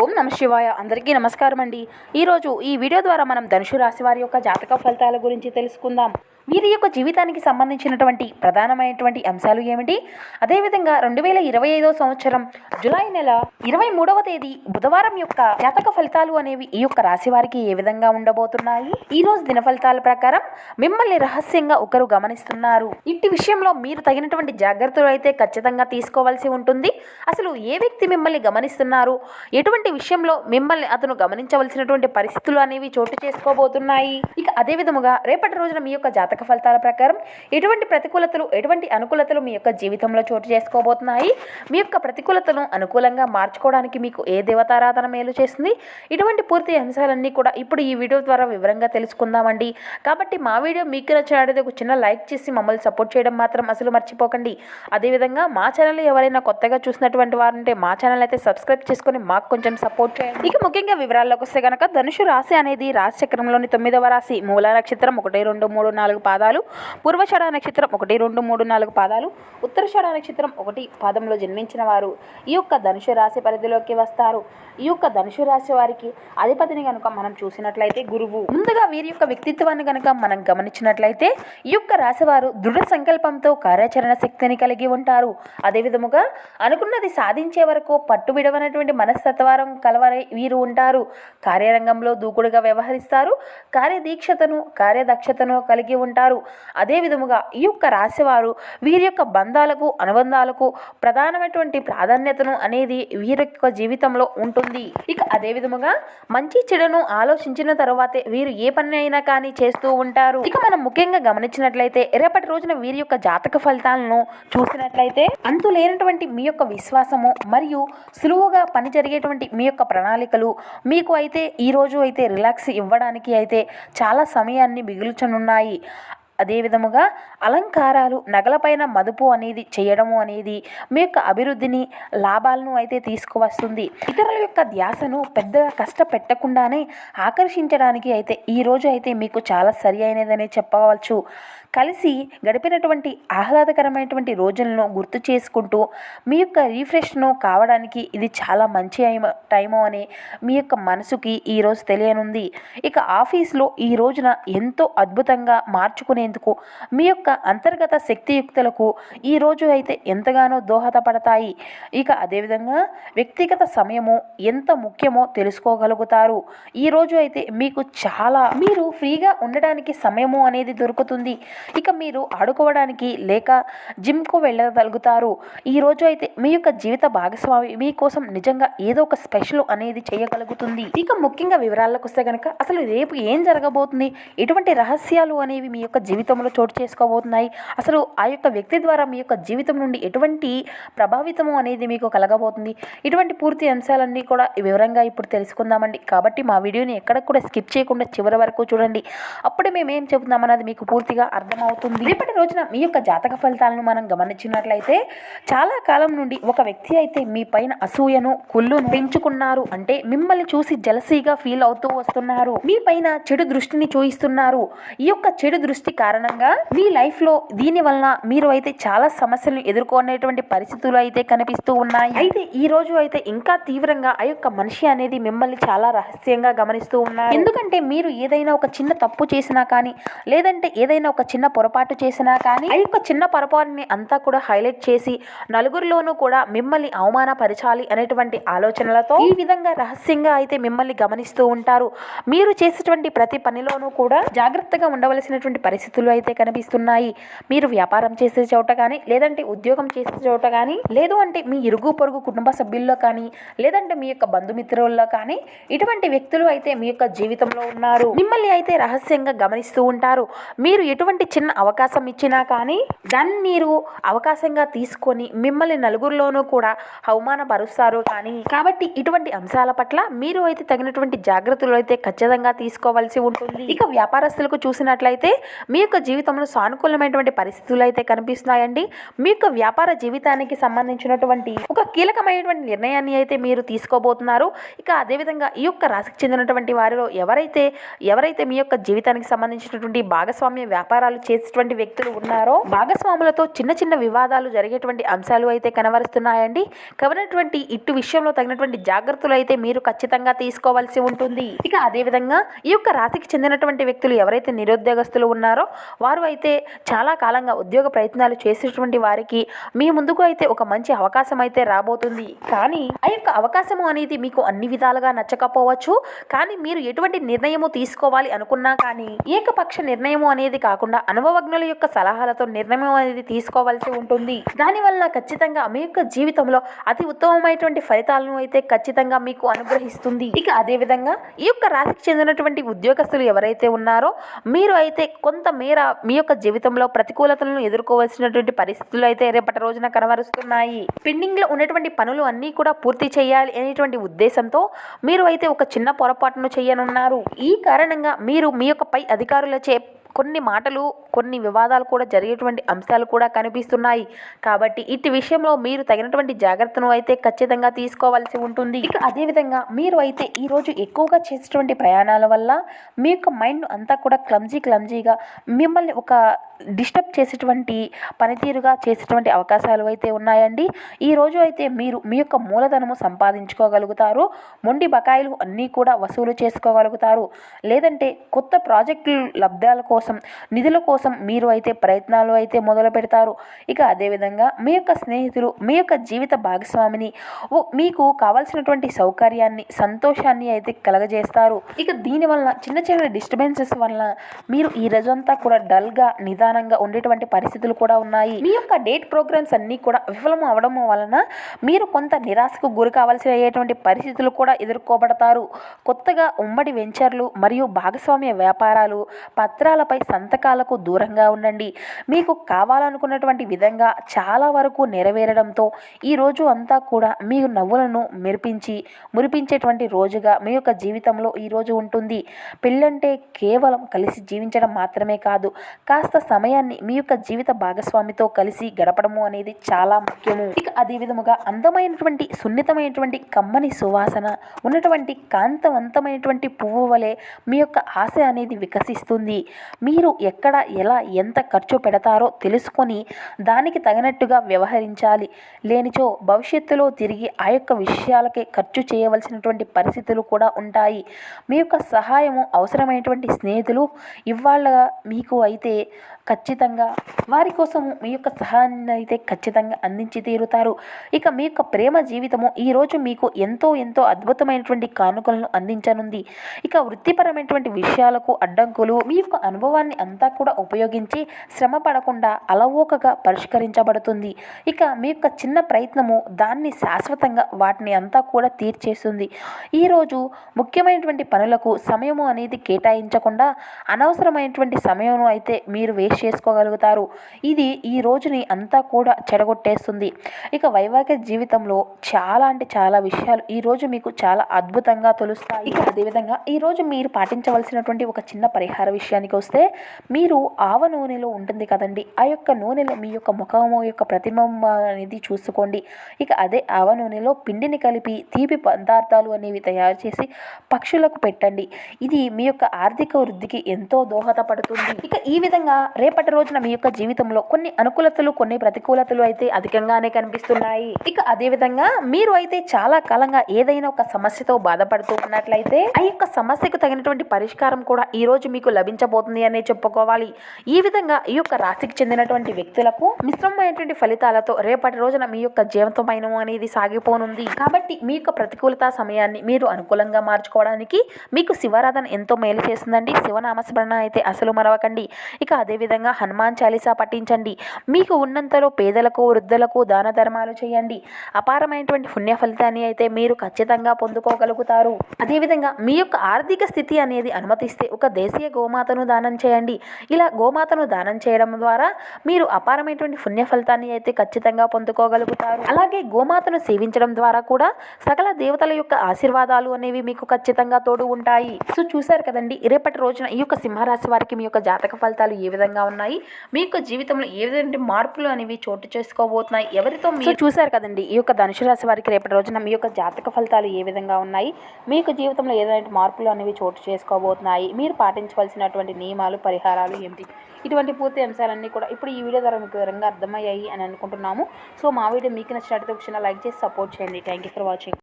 ఓం నమ శివాయ. అందరికీ నమస్కారం అండి. ఈరోజు ఈ వీడియో ద్వారా మనం ధనుషు రాశి వారి యొక్క జాతక ఫలితాల గురించి తెలుసుకుందాం. వీరి యొక్క జీవితానికి సంబంధించినటువంటి ప్రధానమైనటువంటి అంశాలు ఏమిటి? అదేవిధంగా రెండు వేల ఇరవై ఐదో సంవత్సరం జులై నెల ఇరవై మూడవ తేదీ బుధవారం యొక్క జాతక ఫలితాలు అనేవి ఈ యొక్క రాశి వారికి ఏ విధంగా ఉండబోతున్నాయి? ఈ రోజు దిన ఫలితాల ప్రకారం మిమ్మల్ని రహస్యంగా ఒకరు గమనిస్తున్నారు. ఇంటి విషయంలో మీరు తగినటువంటి జాగ్రత్తలు అయితే ఖచ్చితంగా తీసుకోవాల్సి ఉంటుంది. అసలు ఏ వ్యక్తి మిమ్మల్ని గమనిస్తున్నారు? ఎటువంటి విషయంలో మిమ్మల్ని అతను గమనించవలసినటువంటి పరిస్థితులు అనేవి చోటు చేసుకోబోతున్నాయి. ఇక అదే విధముగా రేపటి రోజున మీ యొక్క జాతక ఫలితాల ప్రకారం ఎటువంటి ప్రతికూలతలు ఎటువంటి అనుకూలతలు మీ యొక్క జీవితంలో చోటు చేసుకోబోతున్నాయి? మీ యొక్క ప్రతికూలతను అనుకూలంగా మార్చుకోవడానికి మీకు ఏ దేవతారాధన మేలు చేస్తుంది? ఇటువంటి పూర్తి అంశాలన్నీ కూడా ఇప్పుడు ఈ వీడియో ద్వారా వివరంగా తెలుసుకుందామండి. కాబట్టి మా వీడియో మీకు నచ్చినట్లయితే ఒక చిన్న లైక్ చేసి మమ్మల్ని సపోర్ట్ చేయడం మాత్రం అసలు మర్చిపోకండి. అదేవిధంగా మా ఛానల్ ఎవరైనా కొత్తగా చూసినటువంటి వారు ఉంటే మా ఛానల్ అయితే సబ్స్క్రైబ్ చేసుకొని మాకు కొంచెం సపోర్ట్ చేయండి. ఇక ముఖ్యంగా వివరాల్లోకి వస్తే కనుక ధనుషు రాశి అనేది రాశి చక్రంలోని తొమ్మిదవ రాశి. మూల నక్షత్రం ఒకటి రెండు మూడు నాలుగు పాదాలు. పూర్వషడ నక్షత్రం ఒకటి రెండు మూడు నాలుగు పాదాలు. ఉత్తరషడ నక్షత్రం ఒకటి పాదంలో జన్మించిన వారు. ఈ యొక్క ధనుషు రాశి పరిధిలోకి వస్తారు. ఈ యొక్క ధనుషు రాశి వారికి అధిపతిని కనుక మనం చూసినట్లయితే గురువు. ముందుగా వీరి యొక్క వ్యక్తిత్వాన్ని కనుక మనం గమనించినట్లయితే ఈ యొక్క రాశి వారు దృఢ సంకల్పంతో కార్యాచరణ శక్తిని కలిగి ఉంటారు. అదేవిధముగా అనుకున్నది సాధించే వరకు పట్టు విడవనటువంటి వ్యాపారం కలవరై వీరు ఉంటారు. కార్యరంగంలో దూకుడుగా వ్యవహరిస్తారు. కార్యదీక్షతను కార్యదక్షతను కలిగి ఉంటారు. అదే విధముగా ఈ యొక్క రాశివారు వీరి యొక్క బంధాలకు అనుబంధాలకు ప్రధానమైనటువంటి ప్రాధాన్యతను అనేది వీరి యొక్క జీవితంలో ఉంటుంది. ఇక అదే విధముగా మంచి చెడును ఆలోచించిన తర్వాతే వీరు ఏ పని అయినా కానీ చేస్తూ ఉంటారు. ఇక మనం ముఖ్యంగా గమనించినట్లయితే రేపటి రోజున వీరి యొక్క జాతక ఫలితాలను చూసినట్లయితే అంతు లేనటువంటి మీ యొక్క విశ్వాసము మరియు సులువుగా పని జరిగేటువంటి మీ యొక్క ప్రణాళికలు మీకు అయితే ఈరోజు అయితే రిలాక్స్ ఇవ్వడానికి అయితే చాలా సమయాన్ని మిగులుచనున్నాయి. అదేవిధముగా అలంకారాలు నగలపైన మదుపు అనేది చేయడము అనేది మీ యొక్క అభివృద్ధిని లాభాలను అయితే తీసుకువస్తుంది. ఇతరుల యొక్క ధ్యాసను పెద్దగా కష్టపెట్టకుండానే ఆకర్షించడానికి అయితే ఈ రోజు అయితే మీకు చాలా సరి అయినదనే చెప్పవచ్చు. కలిసి గడిపినటువంటి ఆహ్లాదకరమైనటువంటి రోజులను గుర్తు చేసుకుంటూ మీ యొక్క రీఫ్రెష్ను కావడానికి ఇది చాలా మంచి టైము అని మీ యొక్క మనసుకి ఈరోజు తెలియనుంది. ఇక ఆఫీస్లో ఈ రోజున ఎంతో అద్భుతంగా మార్చుకునేందుకు మీ యొక్క అంతర్గత శక్తియుక్తులకు ఈ రోజు అయితే ఎంతగానో దోహదపడతాయి. ఇక అదేవిధంగా వ్యక్తిగత సమయము ఎంత ముఖ్యమో తెలుసుకోగలుగుతారు. ఈ రోజు అయితే మీకు చాలా మీరు ఫ్రీగా ఉండడానికి సమయము అనేది దొరుకుతుంది. ఇక మీరు ఆడుకోవడానికి లేక జిమ్కు వెళ్ళగలుగుతారు. ఈ రోజు అయితే మీ యొక్క జీవిత భాగస్వామి మీకోసం నిజంగా ఏదో ఒక స్పెషల్ అనేది చేయగలుగుతుంది. ఇక ముఖ్యంగా వివరాలకు వస్తే కనుక అసలు రేపు ఏం జరగబోతుంది? ఎటువంటి రహస్యాలు అనేవి మీ యొక్క జీవితంలో చోటు చేసుకోబోతున్నాయి? అసలు ఆ యొక్క వ్యక్తి ద్వారా మీ యొక్క జీవితం నుండి ఎటువంటి ప్రభావితము అనేది మీకు కలగబోతుంది? ఇటువంటి పూర్తి అంశాలన్నీ కూడా వివరంగా ఇప్పుడు తెలుసుకుందామండి. కాబట్టి మా వీడియోని ఎక్కడ కూడా స్కిప్ చేయకుండా చివరి వరకు చూడండి. అప్పుడే మేము ఏం చెబుతున్నామన్నది మీకు పూర్తిగా అర్థం అర్థమవుతుంది. రేపటి రోజున మీ యొక్క జాతక ఫలితాలను మనం గమనించినట్లయితే చాలా కాలం నుండి ఒక వ్యక్తి అయితే మీ పైన అసూయను కుళ్ళును పెంచుకున్నారు. అంటే మిమ్మల్ని చూసి జలసీగా ఫీల్ అవుతూ వస్తున్నారు. మీ పైన చెడు దృష్టిని చూయిస్తున్నారు. ఈ యొక్క చెడు దృష్టి కారణంగా మీ లైఫ్లో దీని వలన మీరు అయితే చాలా సమస్యలను ఎదుర్కొనేటువంటి పరిస్థితులు అయితే కనిపిస్తూ ఉన్నాయి. అయితే ఈ రోజు అయితే ఇంకా తీవ్రంగా ఆ యొక్క మనిషి అనేది మిమ్మల్ని చాలా రహస్యంగా గమనిస్తూ ఉన్నారు. ఎందుకంటే మీరు ఏదైనా ఒక చిన్న తప్పు చేసినా కానీ లేదంటే ఏదైనా ఒక చిన్న పొరపాటు చేసినా కానీ ఆ యొక్క చిన్న పొరపాటుని అంతా కూడా హైలైట్ చేసి నలుగురిలోనూ కూడా మిమ్మల్ని అవమానపరచాలి అనేటువంటి ఆలోచనలతో ఈ విధంగా రహస్యంగా అయితే మిమ్మల్ని గమనిస్తూ ఉంటారు. మీరు చేసేటువంటి ప్రతి పనిలోనూ కూడా జాగ్రత్తగా ఉండవలసినటువంటి పరిస్థితులు అయితే కనిపిస్తున్నాయి. మీరు వ్యాపారం చేసే చోట కానీ లేదంటే ఉద్యోగం చేసే చోట కానీ లేదు అంటే మీ ఇరుగు పొరుగు కుటుంబ సభ్యుల్లో కానీ లేదంటే మీ యొక్క బంధుమిత్రుల్లో కానీ ఇటువంటి వ్యక్తులు అయితే మీ యొక్క జీవితంలో ఉన్నారు. మిమ్మల్ని అయితే రహస్యంగా గమనిస్తూ ఉంటారు. మీరు ఎటువంటి చిన్న అవకాశం ఇచ్చినా కానీ దాన్ని మీరు అవకాశంగా తీసుకొని మిమ్మల్ని నలుగురిలోనూ కూడా అవమానపరుస్తారు కానీ కాబట్టి ఇటువంటి అంశాల పట్ల మీరు అయితే తగినటువంటి జాగ్రత్తలు అయితే ఖచ్చితంగా తీసుకోవాల్సి ఉంటుంది. ఇక వ్యాపారస్తులకు చూసినట్లయితే మీ యొక్క జీవితంలో సానుకూలమైనటువంటి పరిస్థితులు అయితే కనిపిస్తున్నాయండి. మీ యొక్క వ్యాపార జీవితానికి సంబంధించినటువంటి ఒక కీలకమైనటువంటి నిర్ణయాన్ని అయితే మీరు తీసుకోబోతున్నారు. ఇక అదేవిధంగా ఈ యొక్క రాశికి చెందినటువంటి వారిలో ఎవరైతే ఎవరైతే మీ యొక్క జీవితానికి సంబంధించినటువంటి భాగస్వామ్య వ్యాపారాలు చేసేటువంటి వ్యక్తులు ఉన్నారో భాగస్వాములతో చిన్న చిన్న వివాదాలు జరిగేటువంటి అంశాలు అయితే కనబరుస్తున్నాయండి కవనటువంటి ఇటు విషయంలో తగినటువంటి జాగ్రత్తలు అయితే మీరు ఖచ్చితంగా తీసుకోవాల్సి ఉంటుంది. ఇక అదేవిధంగా ఈ యొక్క రాశికి చెందినటువంటి వ్యక్తులు ఎవరైతే నిరుద్యోగస్తులు ఉన్నారో వారు అయితే చాలా కాలంగా ఉద్యోగ ప్రయత్నాలు చేసేటువంటి వారికి మీ ముందుకు అయితే ఒక మంచి అవకాశం అయితే రాబోతుంది. కానీ ఆ యొక్క అవకాశము అనేది మీకు అన్ని విధాలుగా నచ్చకపోవచ్చు. కానీ మీరు ఎటువంటి నిర్ణయము తీసుకోవాలి అనుకున్నా కానీ ఏకపక్ష నిర్ణయము అనేది కాకుండా అనుభవజ్ఞుల యొక్క సలహాలతో నిర్ణయం అనేది తీసుకోవాల్సి ఉంటుంది. దానివల్ల ఖచ్చితంగా మీ యొక్క జీవితంలో అతి ఉత్తమమైనటువంటి ఫలితాలను అయితే ఖచ్చితంగా మీకు అనుగ్రహిస్తుంది. ఇక అదే విధంగా ఈ యొక్క రాశికి చెందినటువంటి ఉద్యోగస్తులు ఎవరైతే ఉన్నారో మీరు అయితే కొంతమేర మీ యొక్క జీవితంలో ప్రతికూలతలను ఎదుర్కోవాల్సినటువంటి పరిస్థితులు అయితే రేపటి రోజున కనబరుస్తున్నాయి. పెండింగ్లో ఉన్నటువంటి పనులు అన్నీ కూడా పూర్తి చేయాలి అనేటువంటి ఉద్దేశంతో మీరు అయితే ఒక చిన్న పొరపాటును చేయనున్నారు. ఈ కారణంగా మీరు మీ యొక్క పై అధికారులచే కొన్ని మాటలు కొన్ని వివాదాలు కూడా జరిగేటువంటి అంశాలు కూడా కనిపిస్తున్నాయి. కాబట్టి ఇటు విషయంలో మీరు తగినటువంటి జాగ్రత్తను అయితే ఖచ్చితంగా తీసుకోవాల్సి ఉంటుంది. ఇక అదేవిధంగా మీరు అయితే ఈరోజు ఎక్కువగా చేసేటువంటి ప్రయాణాల వల్ల మీ యొక్క మైండ్ అంతా కూడా క్లమ్జీ క్లమ్జీగా మిమ్మల్ని ఒక డిస్టర్బ్ చేసేటువంటి పనితీరుగా చేసేటువంటి అవకాశాలు అయితే ఉన్నాయండి. ఈ రోజు అయితే మీరు మీ యొక్క మూలధనము సంపాదించుకోగలుగుతారు. మొండి బకాయిలు అన్నీ కూడా వసూలు చేసుకోగలుగుతారు. లేదంటే కొత్త ప్రాజెక్టులు లబ్ధాల కోసం నిధుల కోసం కోసం మీరు అయితే ప్రయత్నాలు అయితే మొదలు పెడతారు. ఇక అదేవిధంగా మీ యొక్క స్నేహితులు మీ యొక్క జీవిత భాగస్వామిని ఓ- మీకు కావాల్సినటువంటి సౌకర్యాన్ని సంతోషాన్ని అయితే కలగజేస్తారు. ఇక దీనివల్ల చిన్న చిన్న డిస్టర్బెన్సెస్ వలన మీరు ఈ రోజంతా కూడా డల్గా నిదానంగా ఉండేటువంటి పరిస్థితులు కూడా ఉన్నాయి. మీ యొక్క డేట్ ప్రోగ్రామ్స్ అన్నీ కూడా విఫలం అవడం వలన మీరు కొంత నిరాశకు గురి కావాల్సి అయ్యేటువంటి పరిస్థితులు కూడా ఎదుర్కోబడతారు. కొత్తగా ఉమ్మడి వెంచర్లు మరియు భాగస్వామ్య వ్యాపారాలు పత్రాలపై సంతకాలకు దూరంగా ఉండండి. మీకు కావాలనుకున్నటువంటి విధంగా చాలా వరకు నెరవేరడంతో ఈ రోజు అంతా కూడా మీ నవ్వులను మెరిపించి మురిపించేటువంటి రోజుగా మీ యొక్క జీవితంలో ఈ రోజు ఉంటుంది. పెళ్ళంటే కేవలం కలిసి జీవించడం మాత్రమే కాదు కాస్త సమయాన్ని మీ యొక్క జీవిత భాగస్వామితో కలిసి గడపడము అనేది చాలా ముఖ్యము. ఇక అదే విధముగా అందమైనటువంటి సున్నితమైనటువంటి కమ్మని సువాసన ఉన్నటువంటి కాంతవంతమైనటువంటి పువ్వు వలె మీ యొక్క ఆశ అనేది వికసిస్తుంది. మీరు ఎక్కడ ఎలా ఎంత ఖర్చు పెడతారో తెలుసుకొని దానికి తగినట్టుగా వ్యవహరించాలి. లేనిచో భవిష్యత్తులో తిరిగి ఆ యొక్క విషయాలకే ఖర్చు చేయవలసినటువంటి పరిస్థితులు కూడా ఉంటాయి. మీ యొక్క సహాయము అవసరమైనటువంటి స్నేహితులు ఇవాళ మీకు అయితే ఖచ్చితంగా వారి కోసము మీ యొక్క సహాయాన్ని అయితే ఖచ్చితంగా అందించి తీరుతారు. ఇక మీ యొక్క ప్రేమ జీవితము ఈరోజు మీకు ఎంతో ఎంతో అద్భుతమైనటువంటి కానుకలను అందించనుంది. ఇక వృత్తిపరమైనటువంటి విషయాలకు అడ్డంకులు మీ యొక్క అనుభవాన్ని అంతా కూడా ఉపయోగించి శ్రమ పడకుండా అలవోకగా పరిష్కరించబడుతుంది. ఇక మీ యొక్క చిన్న ప్రయత్నము దాన్ని శాశ్వతంగా వాటిని అంతా కూడా తీర్చేస్తుంది. ఈరోజు ముఖ్యమైనటువంటి పనులకు సమయము అనేది కేటాయించకుండా అనవసరమైనటువంటి సమయమును అయితే మీరు వేస్ట్ చేసుకోగలుగుతారు. ఇది ఈ రోజుని అంతా కూడా చెడగొట్టేస్తుంది. ఇక వైవాహిక జీవితంలో చాలా అంటే చాలా విషయాలు ఈ రోజు మీకు చాలా అద్భుతంగా తెలుస్తాయి. ఇక అదేవిధంగా ఈ రోజు మీరు పాటించవలసినటువంటి ఒక చిన్న పరిహార విషయానికి వస్తే మీరు ఆవ నూనెలో ఉంటుంది కదండి. ఆ యొక్క నూనెలో మీ యొక్క ముఖము యొక్క ప్రతిబింబం అనేది చూసుకోండి. ఇక అదే ఆవ నూనెలో పిండిని కలిపి తీపి పదార్థాలు అనేవి తయారు చేసి పక్షులకు పెట్టండి. ఇది మీ యొక్క ఆర్థిక వృద్ధికి ఎంతో దోహదపడుతుంది. ఇక ఈ విధంగా రేపటి రోజున మీ యొక్క జీవితంలో కొన్ని అనుకూలతలు కొన్ని ప్రతికూలతలు అయితే అధికంగానే కనిపిస్తున్నాయి. ఇక అదే విధంగా మీరు అయితే చాలా కాలంగా ఏదైనా ఒక సమస్యతో బాధపడుతూ ఉన్నట్లయితే ఆ యొక్క సమస్యకు తగినటువంటి పరిష్కారం కూడా ఈ రోజు మీకు లభించబోతుంది అనే చెప్పుకోవాలి. ఈ విధంగా ఈ యొక్క రాశికి చెందినటువంటి వ్యక్తులకు మిశ్రమమైనటువంటి ఫలితాలతో రేపటి రోజున మీ యొక్క జీవితమైన అనేది సాగిపోనుంది. కాబట్టి మీ యొక్క ప్రతికూలత సమయాన్ని మీరు అనుకూలంగా మార్చుకోవడానికి మీకు శివారాధన ఎంతో మేలు చేస్తుందండి. శివనామస్మరణ అయితే అసలు మరవకండి. ఇక అదే విధంగా హనుమాన్ చాలీసా పఠించండి. మీకు ఉన్నంతలో పేదలకు వృద్ధులకు దాన ధర్మాలు చేయండి. అపారమైనటువంటి పుణ్య ఫలితాన్ని అయితే మీరు ఖచ్చితంగా పొందుకోగలుగుతారు. అదేవిధంగా మీ యొక్క ఆర్థిక స్థితి అనేది అనుమతిస్తే ఒక దేశీయ గోమాతను దానం చేయండి. ఇలా గోమాతను దానం చేయడం ద్వారా మీరు అపారమైనటువంటి పుణ్య ఫలితాన్ని అయితే ఖచ్చితంగా పొందుకోగలుగుతారు. అలాగే గోమాతను సేవించడం ద్వారా కూడా సకల దేవతల యొక్క ఆశీర్వాదాలు అనేవి మీకు ఖచ్చితంగా తోడు ఉంటాయి. సో చూసారు కదండి రేపటి రోజున ఈ యొక్క సింహరాశి వారికి మీ యొక్క జాతక ఫలితాలు ఏ విధంగా ఉన్నాయి. మీకు జీవితంలో ఏ విధంగా మార్పులు అనేవి చోటు చేసుకోబోతున్నాయి? ఎవరితో మీరు చూశారు కదండి ఈ యొక్క ధనుసు రాశి వారికి రేపటి రోజున మీ యొక్క జాతక ఫలితాలు ఏ విధంగా ఉన్నాయి? మీకు జీవితంలో ఏదైనా మార్పులు అనేవి చోటు చేసుకోబోతున్నాయి? మీరు పాటించవలసినటువంటి నియమాలు పరిహారాలు ఏమిటి? ఇటువంటి పూర్తి అంశాలన్నీ కూడా ఇప్పుడు ఈ వీడియో ద్వారా మీకు వివరంగా అర్థమయ్యాయి అని అనుకుంటున్నాము. సో మా వీడియో మీకు నచ్చినట్లయితే ఒక చిన్న లైక్ చేసి సపోర్ట్ చేయండి. Thank you for watching